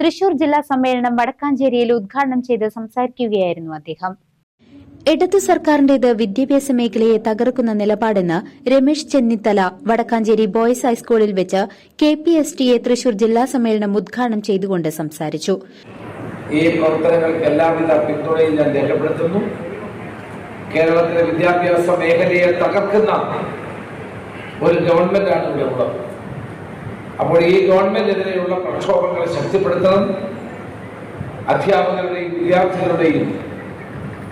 Thrissur ജില്ലാ സമ്മേളനം വടക്കാഞ്ചേരിയിൽ ഉദ്ഘാടനം ചെയ്ത് സംസാരിക്കുകയായിരുന്നു അദ്ദേഹം. ഇടതു സർക്കാരിന്റേത് വിദ്യാഭ്യാസ മേഖലയെ തകർക്കുന്ന നിലപാടെന്ന് രമേശ് ചെന്നിത്തല വടക്കാഞ്ചേരി ബോയ്സ് ഹൈസ്കൂളിൽ വെച്ച് K P S T A Thrissur ജില്ലാ സമ്മേളനം ഉദ്ഘാടനം ചെയ്തുകൊണ്ട് സംസാരിച്ചു. ഈ പ്രവർത്തനങ്ങൾക്ക് എല്ലാവിധ പിന്തുണയും ഞാൻ രേഖപ്പെടുത്തുന്നു. കേരളത്തിലെ വിദ്യാഭ്യാസ മേഖലയെ തകർക്കുന്ന ഒരു ഗവൺമെന്റാണ് ഇവിടെ ഉള്ളത്. അപ്പോൾ ഈ ഗവൺമെന്റിനെതിരെയുള്ള പ്രക്ഷോഭങ്ങളെ ശക്തിപ്പെടുത്തണം. അധ്യാപകരുടെയും വിദ്യാർത്ഥികളുടെയും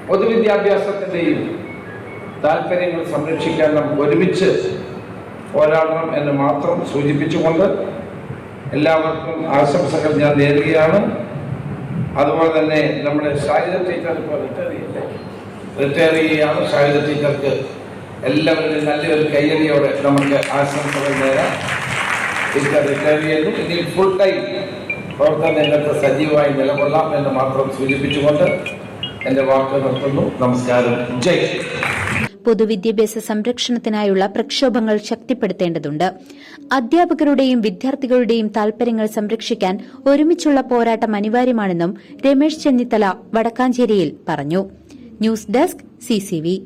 പൊതുവിദ്യാഭ്യാസത്തിന്റെയും താല്പര്യങ്ങൾ സംരക്ഷിക്കാൻ നമുക്ക് ഒരുമിച്ച് പോരാടണം എന്ന് മാത്രം സൂചിപ്പിച്ചുകൊണ്ട് എല്ലാവർക്കും ആശംസകൾ ഞാൻ നേരുകയാണ്. അതുപോലെ തന്നെ നമ്മുടെ സായുധ ടീച്ചർ ഇപ്പോൾ റിട്ടയർ റിട്ടയർ ചെയ്യുകയാണ്. സായുധ ടീച്ചർക്ക് എല്ലാവരുടെയും നല്ലൊരു കയ്യടിയോടെ നമുക്ക് ആശംസകൾ നേരാം. ചെയ്യുന്നു ഇനി ഫുൾ ടൈം പ്രവർത്തന രംഗത്ത് സജീവമായി നിലകൊള്ളാം എന്ന് മാത്രം സൂചിപ്പിച്ചുകൊണ്ട് എന്റെ വാക്ക് നിർത്തുന്നു. നമസ്കാരം. ജയ് പൊതുവിദ്യാഭ്യാസ സംരക്ഷണത്തിനായുള്ള പ്രക്ഷോഭങ്ങൾ ശക്തിപ്പെടുത്തേണ്ടതുണ്ട്. അധ്യാപകരുടെയും വിദ്യാർത്ഥികളുടെയും താൽപര്യങ്ങൾ സംരക്ഷിക്കാൻ ഒരുമിച്ചുള്ള പോരാട്ടം അനിവാര്യമാണെന്നും രമേശ് ചെന്നിത്തല വടക്കാഞ്ചേരിയിൽ പറഞ്ഞു. News desk CCV